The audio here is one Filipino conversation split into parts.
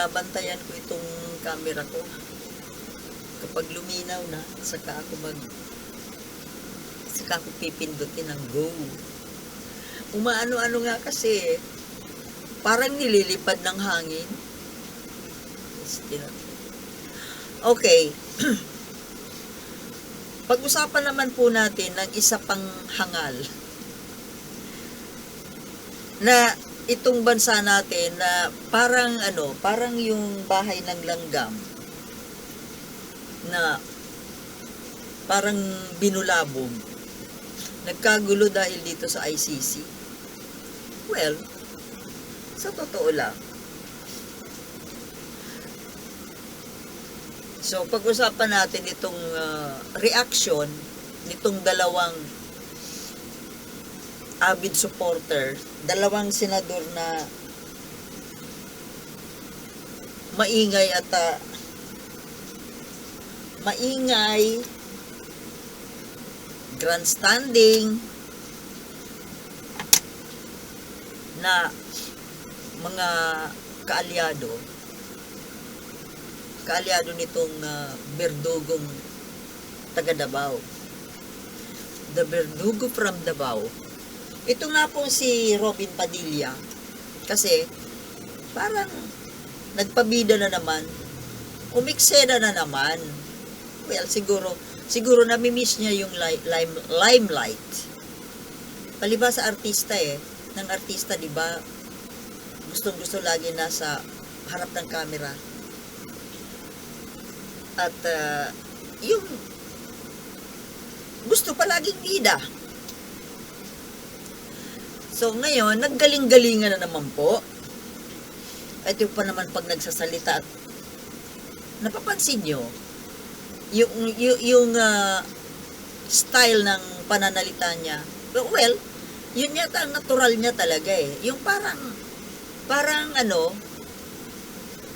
binabantayan ko itong camera ko. Kapag luminaw na, saka ako mag saka ako pipindutin ng go. Umaano-ano nga kasi, parang nililipad ng hangin. Okay. Pag-usapan naman po natin ng isa pang hangal na itong bansa natin na parang ano, parang yung bahay ng langgam na parang binulabog. Nagkagulo dahil dito sa ICC. Well, sa totoo lang. So, pag-usapan natin itong ah, reaction nitong dalawang avid supporter, dalawang senador na maingay at ah, maingay, grandstanding, na mga kaalyado, kaalyado nitong ah, berdugong taga Davao. The Berdugo from Davao. Ito nga po si Robin Padilla. Kasi, parang nagpabida na naman. Umiksena na naman. Well, siguro, siguro nami-miss niya yung li- lime, limelight. Palibas sa artista eh. Ng artista, di ba? Gustong gusto lagi nasa harap ng camera. At ah, yung gusto palaging bida. So ngayon, naggaling-galingan na naman po. Ito pa naman pag nagsasalita at napapansin nyo, yung, yung, yung ah, style ng pananalita niya, well, yun yata ang natural niya talaga eh. Yung parang, parang ano,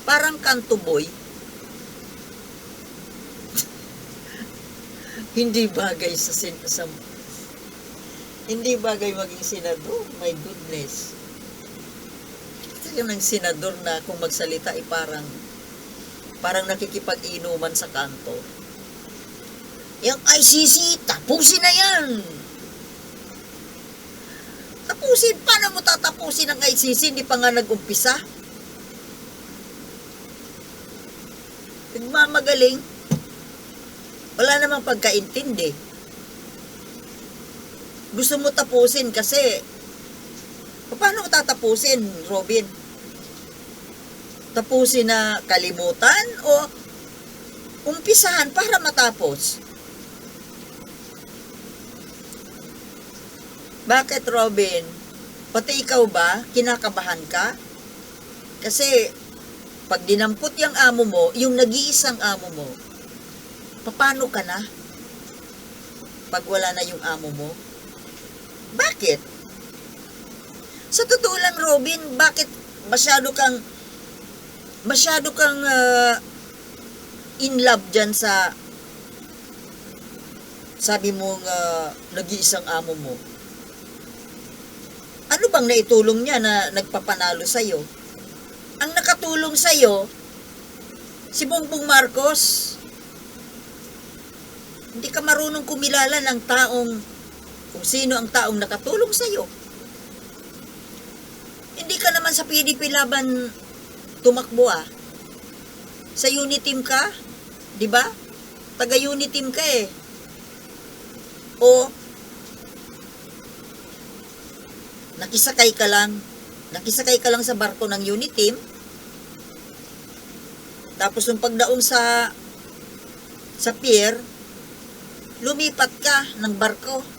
parang kanto boy. hindi bagay sa, sa hindi bagay maging senador. My goodness. Kasi ng senador na kung magsalita ay parang parang nakikipag-inuman sa kanto. Yung ICC, tapusin na yan! Tapusin? Paano mo tatapusin ang ICC? Hindi pa nga nag-umpisa. Nagmamagaling. Wala namang pagkaintindi. Gusto mo tapusin kasi paano mo tatapusin, Robin? Tapusin na kalimutan o umpisahan para matapos? Bakit, Robin? Pati ikaw ba, kinakabahan ka? Kasi, pag dinampot yung amo mo, yung nag-iisang amo mo, paano ka na? Pag wala na yung amo mo? Bakit? Sa totoo lang, Robin, bakit masyado kang masyado kang ah, in love dyan sa sabi mo nga nag-iisang amo mo? Ano bang naitulong niya na nagpapanalo sa'yo? Ang nakatulong sa'yo, si Bongbong Marcos. Hindi ka marunong kumilala ng taong kung sino ang taong nakatulong sa'yo. Hindi ka naman sa PDP laban tumakbo ah. Sa Uniteam ka, di ba? Taga Uniteam ka eh. O nakisakay ka lang, nakisakay ka lang sa barko ng Uniteam, tapos nung pagdaong sa sa pier, lumipat ka ng barko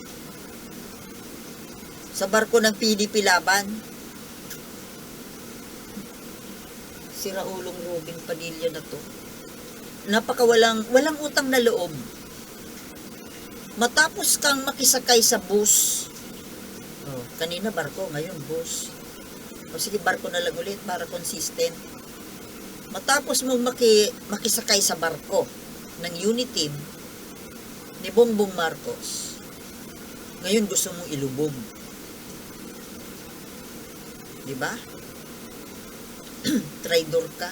sa barko ng PDP laban. Si Raulong Robin Padilla na to. Napakawalang, walang utang na loob. Matapos kang makisakay sa bus, oh, kanina barko, ngayon bus. O sige, barko na lang ulit para consistent. Matapos mong maki, makisakay sa barko ng Uniteam ni Bongbong Marcos, ngayon gusto mong ilubog. Di ba? Traidor ka.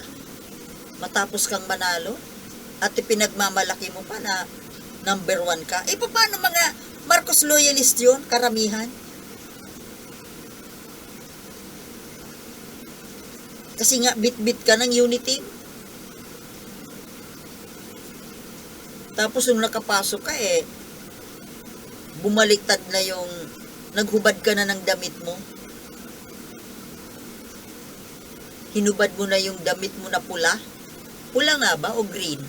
matapos kang manalo at ipinagmamalaki mo pa na number one ka. Eh, paano mga Marcos loyalist yun, karamihan? Kasi nga, bit-bit ka ng unity. Tapos nung nakapasok ka eh, bumaliktad na yung, naghubad ka na ng damit mo. Hinubad mo na yung damit mo na pula. Pula nga ba o green?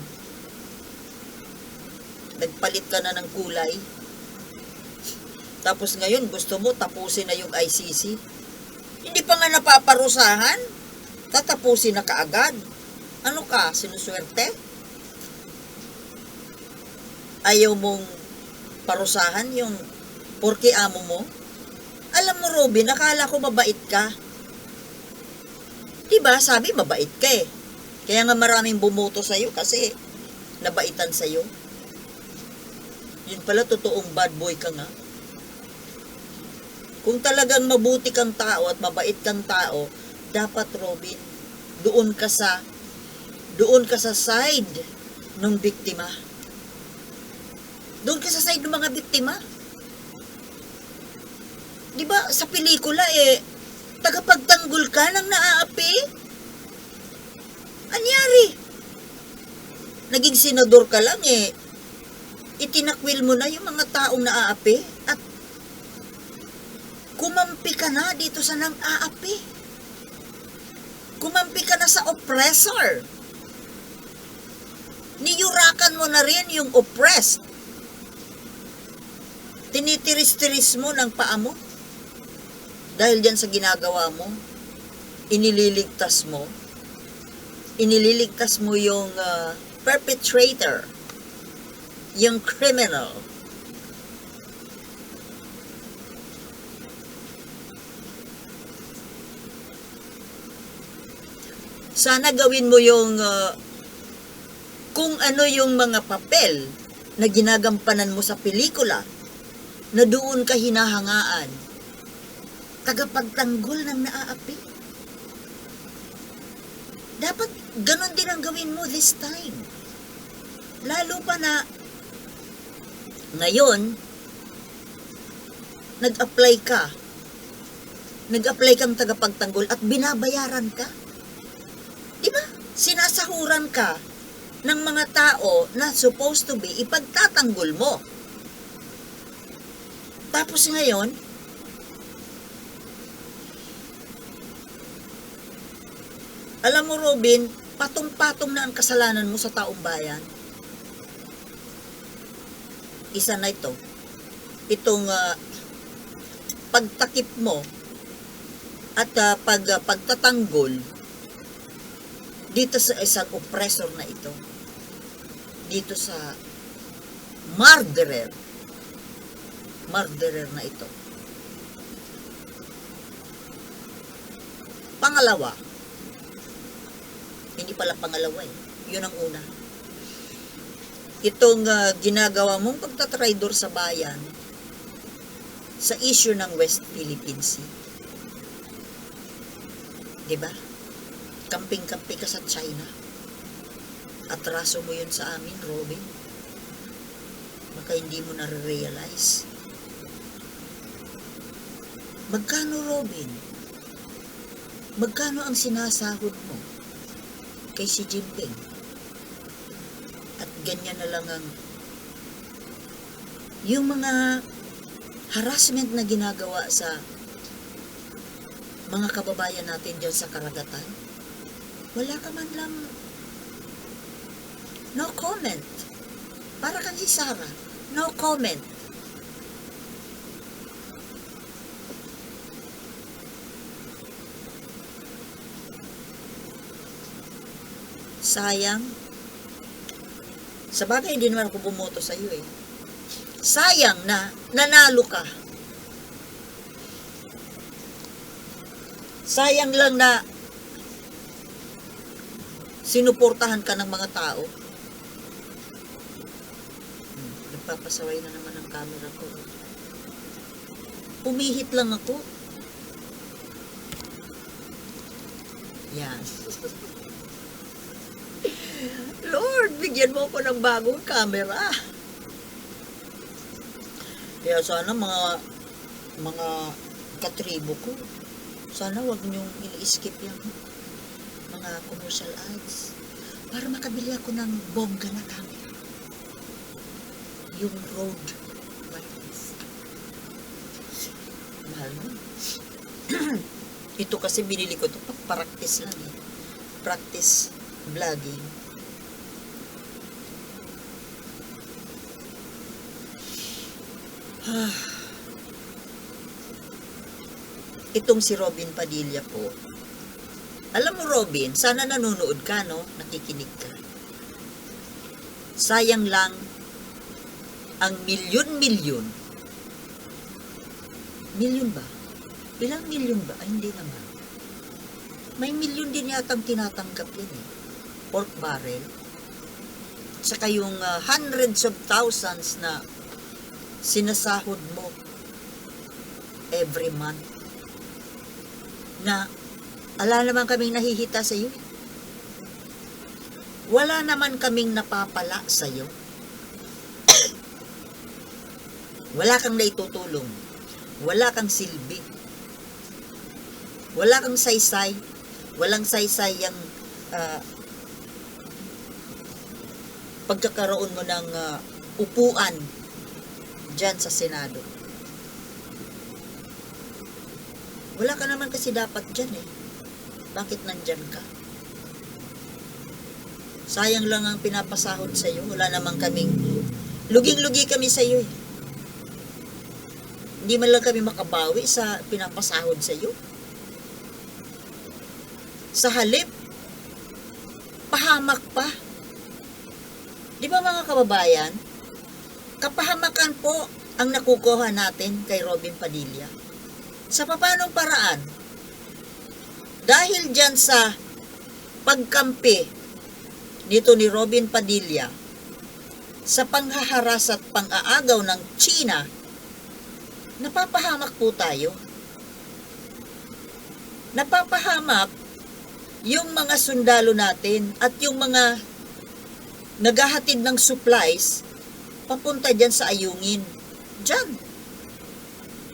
Nagpalit ka na ng kulay. Tapos ngayon, gusto mo tapusin na yung ICC. Hindi pa nga napaparusahan. Tatapusin na kaagad. Ano ka, sinuswerte? Ayaw mong parusahan yung porke amo mo? Alam mo, Robin, akala ko mabait ka. Diba, sabi mabait ka eh. Kaya nga maraming bumoto sa'yo kasi nabaitan sa'yo. Yun pala, totoong bad boy ka nga. Kung talagang mabuti kang tao at mabait kang tao, dapat Robin, doon ka sa doon ka sa side ng biktima. Doon ka sa side ng mga biktima. 'Di ba sa pelikula eh tagapagtanggol ka ng naaapi? Anyari? Naging senador ka lang eh. Itinakwil mo na yung mga taong naaapi at kumampi ka na dito sa nang aapi. Kumampi ka na sa oppressor. Niyurakan mo na rin yung oppressed. Tinitiris-tiris mo ng paa mo. Dahil dyan sa ginagawa mo, inililigtas mo, inililigtas mo yung ah, perpetrator, yung criminal. Sana gawin mo yung ah, kung ano yung mga papel na ginagampanan mo sa pelikula na doon ka hinahangaan tagapagtanggol ng naaapi. Dapat ganon din ang gawin mo this time. Lalo pa na ngayon, nag-apply ka. Nag-apply kang tagapagtanggol at binabayaran ka. Di ba? Sinasahuran ka ng mga tao na supposed to be ipagtatanggol mo. Tapos ngayon, Alam mo, Robin, patong-patong na ang kasalanan mo sa taong bayan. Isa na ito. Itong ah, pagtakip mo at ah, pag, ah, pagtatanggol dito sa isang oppressor na ito. Dito sa murderer. Murderer na ito. Pangalawa, hindi pala pangalawa eh. Yun ang una. Itong ah, ginagawa mong pagtatraidor sa bayan sa issue ng West Philippine Sea. Diba? Kamping-kampi ka sa China. Atraso mo yun sa amin, Robin. Baka hindi mo na-realize. Magkano, Robin? Magkano ang sinasahod mo? Kay Xi Jinping. At ganyan na lang ang yung mga harassment na ginagawa sa mga kababayan natin dyan sa karagatan, wala ka man lang no comment. Para kang si Sarah, no comment. Sayang. Sa bagay, hindi naman ako bumoto sa iyo eh. Sayang na nanalo ka. Sayang lang na sinuportahan ka ng mga tao. Hmm, Nagpapasaway na naman ang camera ko. Pumihit lang ako. Yan. bigyan mo ko ng bagong camera. Kaya sana mga mga katribo ko, sana wag niyong i-skip yung mga commercial ads para makabili ako ng bongga na camera. Yung Rode wireless. Mahal. Ito kasi binili ko to pag practice lang eh. Practice vlogging. Ah. Itong si Robin Padilla po. Alam mo Robin, sana nanonood ka no, nakikinig ka. Sayang lang ang milyon-milyon. Milyon ba? Ilang milyon ba? Ay, hindi naman. May milyon din yatang tinatanggap yan eh. Pork barrel. Saka yung ah, hundreds of thousands na sinasahod mo every month. Na ala naman kaming nahihita sa iyo. Wala naman kaming napapala sa iyo. Wala kang naitutulong. Wala kang silbi. Wala kang saysay. Walang saysay yung ah, pagkakaroon mo ng ah, upuan dyan sa Senado. Wala ka naman kasi dapat dyan eh. Bakit nandyan ka? Sayang lang ang pinapasahod sa iyo. Wala naman kaming luging-lugi kami sa iyo eh. Hindi man lang kami makabawi sa pinapasahod sa iyo. Sa halip, pahamak pa. Di ba mga kababayan, kapahamakan po ang nakukuha natin kay Robin Padilla. Sa papanong paraan? Dahil dyan sa pagkampi nito ni Robin Padilla sa panghaharas at pang-aagaw ng China, napapahamak po tayo. Napapahamak yung mga sundalo natin at yung mga naghahatid ng supplies papunta dyan sa ayungin. Dyan.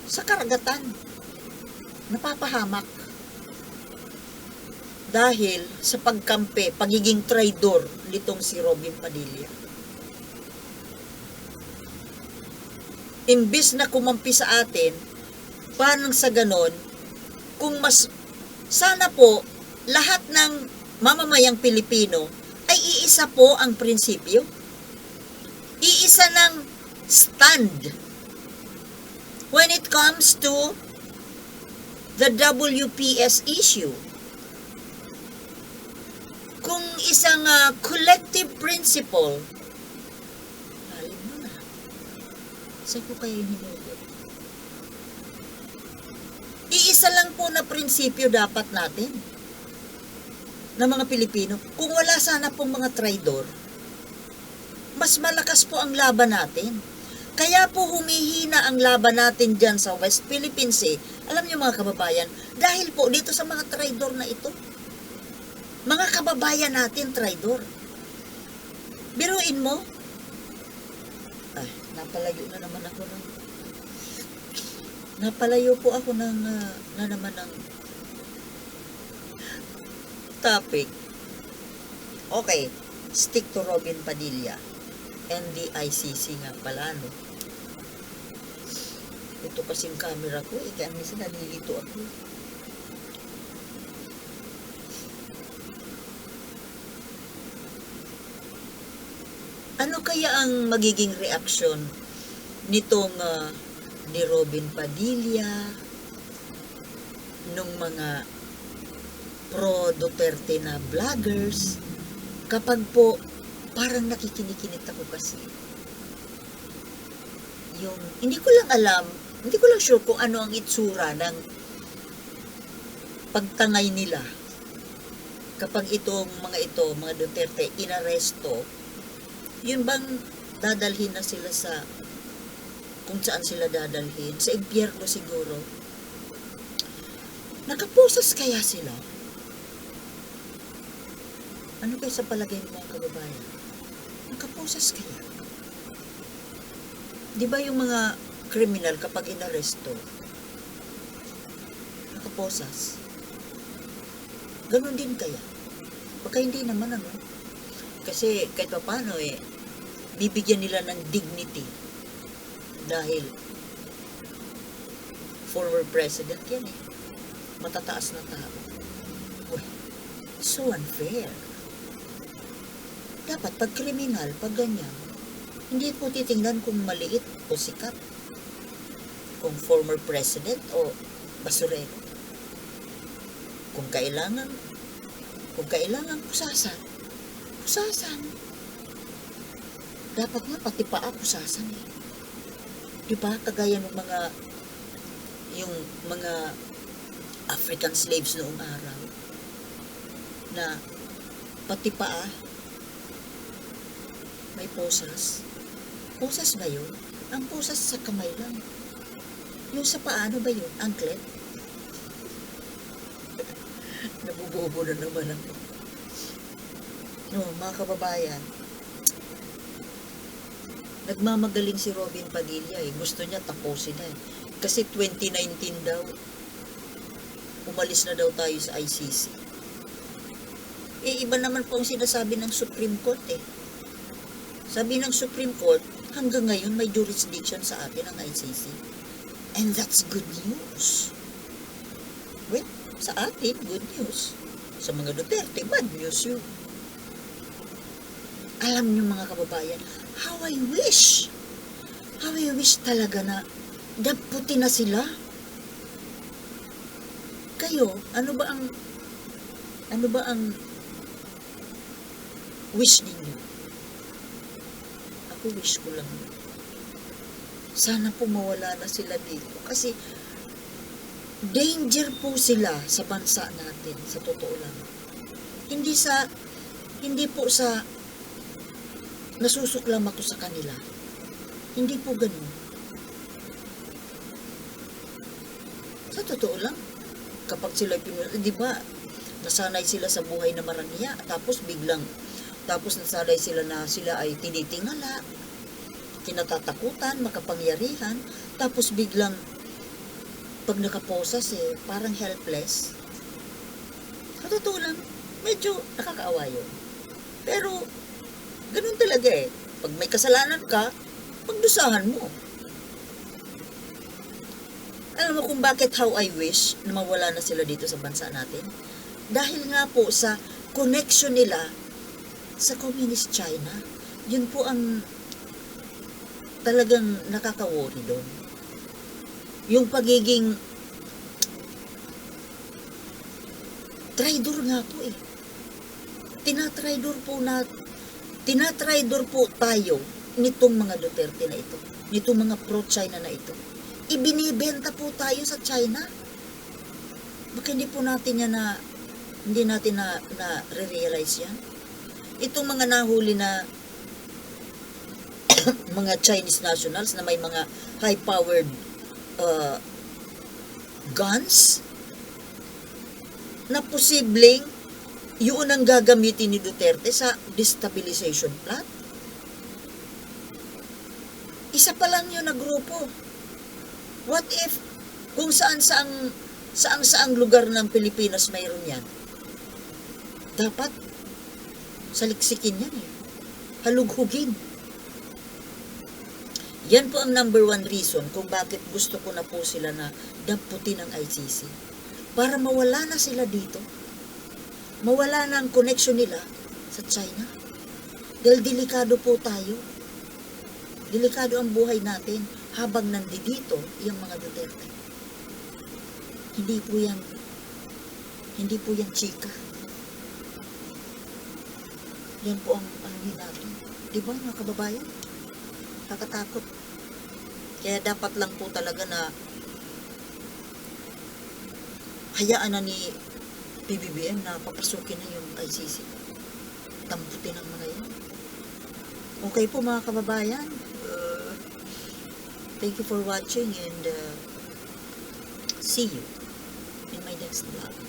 Sa karagatan. Napapahamak. Dahil sa pagkampe, pagiging traidor nitong si Robin Padilla. Imbis na kumampi sa atin, parang sa ganon, kung mas, sana po, lahat ng mamamayang Pilipino ay iisa po ang prinsipyo. Iisa ng stand when it comes to the WPS issue. Kung isang ah, collective principle, alim mo na. Saan ko kayo hinugot? Iisa lang po na prinsipyo dapat natin ng mga Pilipino. Kung wala sana pong mga traidor, mas malakas po ang laban natin. Kaya po humihina ang laban natin dyan sa West Philippines eh. Alam niyo mga kababayan, dahil po dito sa mga traidor na ito. Mga kababayan natin, traidor. Biruin mo. Ay, napalayo na naman ako ng... Napalayo po ako ng... ah, na naman ng topic. Okay, stick to Robin Padilla. NDICC nga pala, no? Ito kasing camera ko, eh, kaya minsan nalilito ako. Ano kaya ang magiging reaksyon nitong ah, ni Robin Padilla, nung mga pro Duterte na vloggers kapag po parang nakikinikinit ako kasi yung hindi ko lang alam hindi ko lang sure kung ano ang itsura ng pagtangay nila. Kapag itong mga ito mga Duterte inaresto yun bang dadalhin na sila sa kung saan sila dadalhin? Sa impyerno siguro? Nakapusas kaya sila? Ano kayo sa palagay mo kababayan? Nakaposas kaya? Di ba yung mga kriminal kapag inaresto, nakaposas? Ganon din kaya? Baka hindi naman ano. Kasi kahit pa paano eh, bibigyan nila ng dignity dahil former president yan eh. Matataas na tao. Well, so unfair. Dapat pag kriminal, pag ganyan, hindi po titingnan kung maliit o sikat. Kung former president o basurero. Kung kailangan, kung kailangan pusasan, pusasan. Dapat nga pati paa pusasan eh. Di ba? Kagaya ng mga yung mga African slaves noong araw na pati paa may posas. Posas ba yun? Ang posas sa kamay lang. Yung sa paa, ano ba yun? Anklet? Nabubobo na naman ako. No, mga kababayan, nagmamagaling si Robin Padilla eh. Gusto niya tapusin na eh. Kasi 2019 daw, umalis na daw tayo sa ICC. Eh, iba naman po ang sinasabi ng Supreme Court eh. Sabi ng Supreme Court, hanggang ngayon may jurisdiction sa atin ang ICC. And that's good news. Well, sa atin, good news. Sa mga Duterte, bad news yun. Alam niyo mga kababayan, how I wish, how I wish talaga na daputi na sila. Kayo, ano ba ang, ano ba ang wish ninyo? Ako wish ko lang. Sana po mawala na sila dito. Kasi, danger po sila sa bansa natin, sa totoo lang. Hindi sa, hindi po sa, nasusuklam ako sa kanila. Hindi po ganun. Sa totoo lang, kapag sila. Di ba, nasanay sila sa buhay na marangya, tapos biglang, tapos nasanay sila na sila ay tinitingala, kinatatakutan, makapangyarihan, tapos biglang, pag nakaposas eh, parang helpless. Sa totoo lang, medyo nakakaawa yun. Pero, ganun talaga eh. Pag may kasalanan ka, pagdusahan mo. Alam mo kung bakit how I wish na mawala na sila dito sa bansa natin? Dahil nga po sa connection nila sa Communist China. Yun po ang talagang nakaka-worry doon. Yung pagiging traidor nga po eh. Tinatraidor po na tinatraidor po tayo nitong mga Duterte na ito. Nitong mga pro-China na ito. Ibinibenta po tayo sa China. Baka hindi po natin yan na hindi natin na, na re-realize yan. Itong mga nahuli na mga Chinese nationals na may mga high-powered uh, guns na posibleng yun ang gagamitin ni Duterte sa destabilization plot. Isa pa lang yun na grupo. What if kung saan saang saang saang lugar ng Pilipinas mayroon yan? Dapat saliksikin yan eh. Halughugin. Yan po ang number one reason kung bakit gusto ko na po sila na damputin ng ICC. Para mawala na sila dito. Mawala na ang connection nila sa China. Dahil delikado po tayo. Delikado ang buhay natin habang nandito yung mga Duterte. Hindi po yan, hindi po yan chika. Yan po ang ano natin. Di ba mga kababayan? Kakatakot. Kaya dapat lang po talaga na hayaan na ni PBBM na papasukin na yung ICC. Tamputin ang mga yan. Okay po mga kababayan. Uh, thank you for watching and uh, see you in my next vlog.